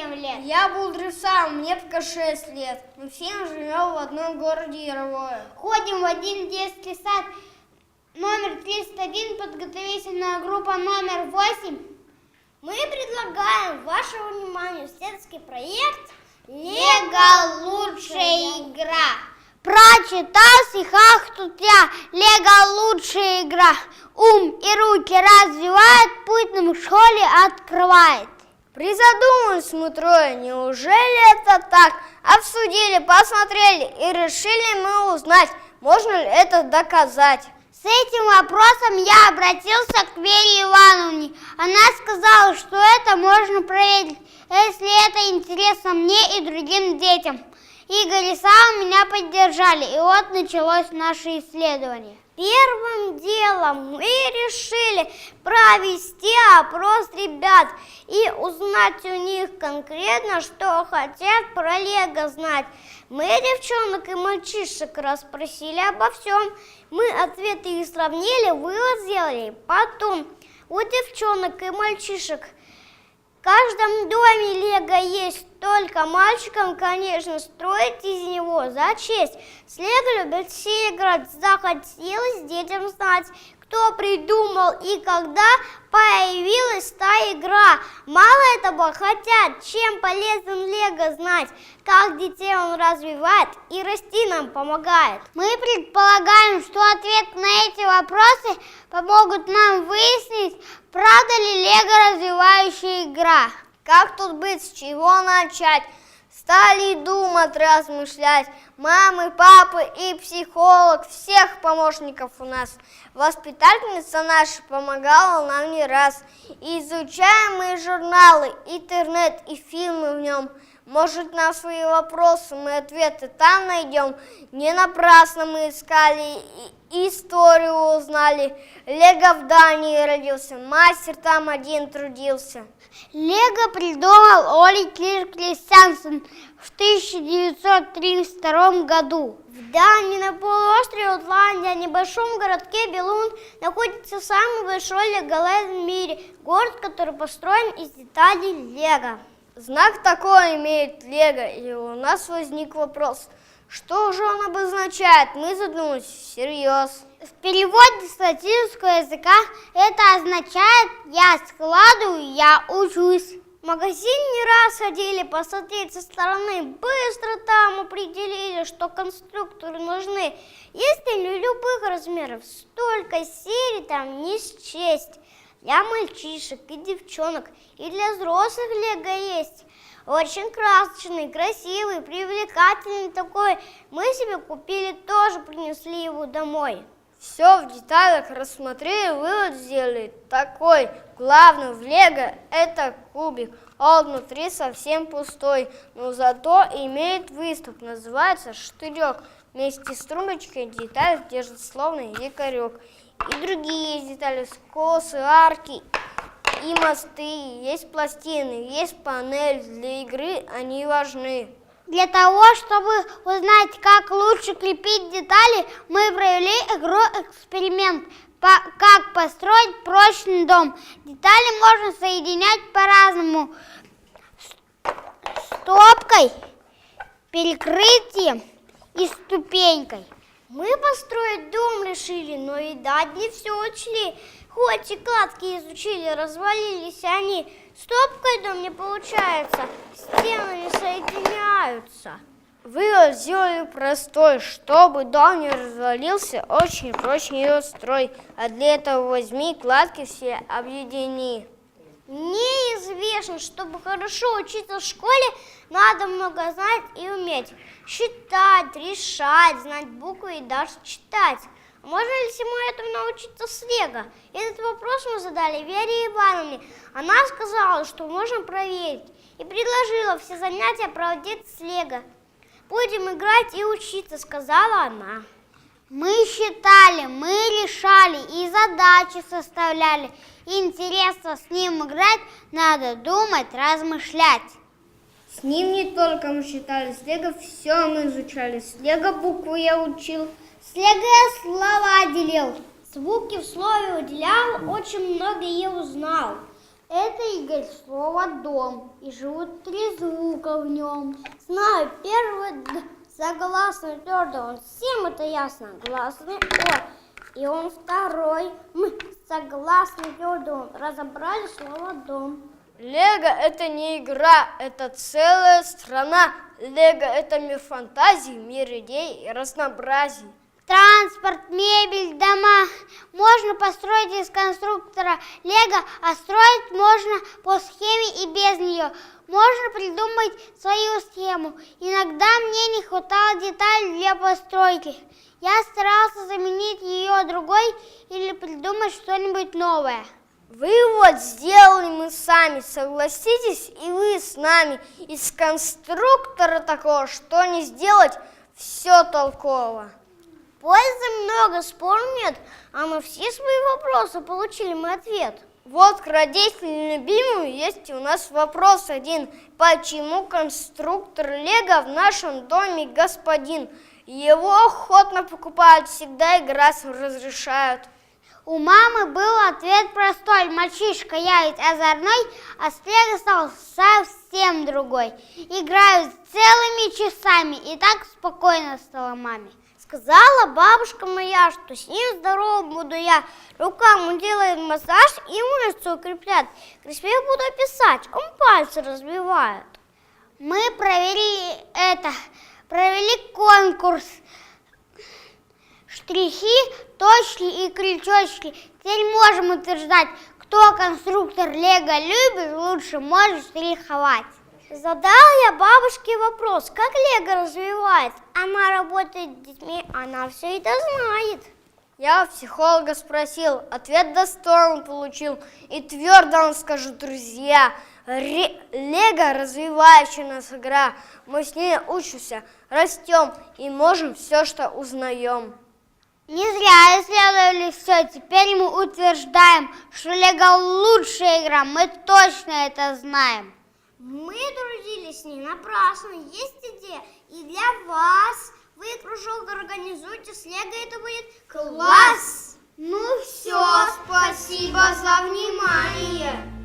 7 лет. Я был древсам, мне пока 6 лет. Мы все живем в одном городе Яровое. Ходим в один детский сад. Номер 301, подготовительная группа номер 8. Мы предлагаем вашему вниманию исследовательский проект «Лего лучшая игра». Прочитал стихах тут я, Лего лучшая игра. Ум и руки развивает, путь нам в школе открывает. Призадумались мы трое, неужели это так? Обсудили, посмотрели и решили мы узнать, можно ли это доказать. С этим вопросом я обратился к Вере Ивановне. Она сказала, что это можно проверить, если это интересно мне и другим детям. Игорь и Сава меня поддержали, и вот началось наше исследование. Первым делом мы решили провести опрос ребят и узнать у них конкретно, что хотят про Лего знать. Мы девчонок и мальчишек расспросили обо всем. Мы ответы их сравнили, вывод сделали. Потом у девчонок и мальчишек в каждом доме Лего есть, только мальчикам, конечно, строить из него за честь. С Лего любят все играть, захотелось детям знать, кто придумал и когда появилась та игра. Мало этого хотят, чем полезен Лего знать, как детей он развивает и расти нам помогает. Мы предполагаем, что ответ на эти вопросы помогут нам выяснить, правда ли Лего развивающая игра. Как тут быть, с чего начать? Стали думать, размышлять. Мамы, папы и психолог, всех помощников у нас. Воспитательница наша помогала нам не раз. Изучаем мы журналы, интернет и фильмы в нем. Может, на свои вопросы мы ответы там найдем. Не напрасно мы искали историю узнали. Лего в Дании родился, мастер там один трудился. Лего придумал Оли Кристиансен в 1932 году. В Дании на полуострове Утландия, небольшом городке Белун, находится самый большой леголенд в мире. Город, который построен из деталей Лего. Знак такой имеет Лего, и у нас возник вопрос, что же он обозначает? Мы задумались всерьез. В переводе с латинского языка это означает «я складываю, я учусь». В магазин не раз ходили посмотреть со стороны, быстро там определили, что конструкторы нужны. Они любых размеров, столько серий там не счесть. Для мальчишек и девчонок, и для взрослых лего есть. Очень красочный, красивый, привлекательный такой. Мы себе купили, тоже принесли его домой. Все в деталях рассмотрели, вывод сделали такой. Главный в лего это кубик, а он внутри совсем пустой, но зато имеет выступ, называется штырек. Вместе с струночкой деталь держит словно якорек. И другие детали, скосы, арки и мосты, есть пластины, есть панель. Для игры они важны. Для того, чтобы узнать, как лучше крепить детали, мы провели игру-эксперимент, как построить прочный дом. Детали можно соединять по-разному. Стопкой, перекрытием и ступенькой. Мы построить дом решили, но и дать не все учли. Хоть и кладки изучили, развалились они. Стопкой дом не получается, стены не соединяются. Вывод сделали простой, чтобы дом не развалился, очень проще его строй. А для этого возьми кладки все объедини. Неизвестно, чтобы хорошо учиться в школе, надо много знать и уметь. Считать, решать, знать буквы и даже читать. Можно ли всему этому научиться с Лего? Этот вопрос мы задали Вере Ивановне. Она сказала, что можно проверить. И предложила все занятия проводить с Лего. Будем играть и учиться, сказала она. Мы считали, мы решали и задачи составляли. Интересно с ним играть, надо думать, размышлять. С ним не только мы считали, с Лего все мы изучали. С Лего буквы я учил. С Лего я слова делил. Звуки в слове уделял, очень много я узнал. Это Игорь, слово «дом», и живут три звука в нем. Знаю, первый Д, согласный твердый, он всем это ясно, гласный О. И он второй М, согласный твердый, разобрали слово дом. Лего это не игра, это целая страна. Лего это мир фантазии, мир идей и разнообразий. Транспорт, мебель, дома можно построить из конструктора Лего, а строить можно по схеме и без нее. Можно придумать свою схему. Иногда мне не хватало деталей для постройки. Я старался заменить ее другой или придумать что-нибудь новое. Вывод сделали мы сами, согласитесь, и вы с нами. Из конструктора такого, что не сделать, все толково. Пользы много, спор нет, а на все свои вопросы получили мы ответ. Вот к родителям любимым есть у нас вопрос один. Почему конструктор Лего в нашем доме господин? Его охотно покупают, всегда играть разрешают. У мамы был ответ простой. Мальчишка я ведь озорной, а с Лего стал совсем другой. Играют целыми часами, и так спокойно стало маме. Сказала бабушка моя, что с ним здоровым буду я. Рукам он делает массаж и мышцы укрепляет. Красиво буду писать, он пальцы разбивает. Мы провели это, провели конкурс. Штрихи, точки и крючочки. Теперь можем утверждать, кто конструктор Лего любит, лучше может штриховать. Задал я бабушке вопрос, как Лего развивает. Она работает с детьми, она все это знает. Я у психолога спросил, ответ достойный получил. И твердо он скажет, друзья, ре- Лего развивающая нас игра. Мы с ней учимся, растем и можем все, что узнаем. Не зря исследовали все, теперь мы утверждаем, что Лего лучшая игра, мы точно это знаем. Мы трудились с ней напрасно, есть идея и для вас. Вы кружок организуйте, с Лего это будет класс. Ну Все, спасибо за внимание.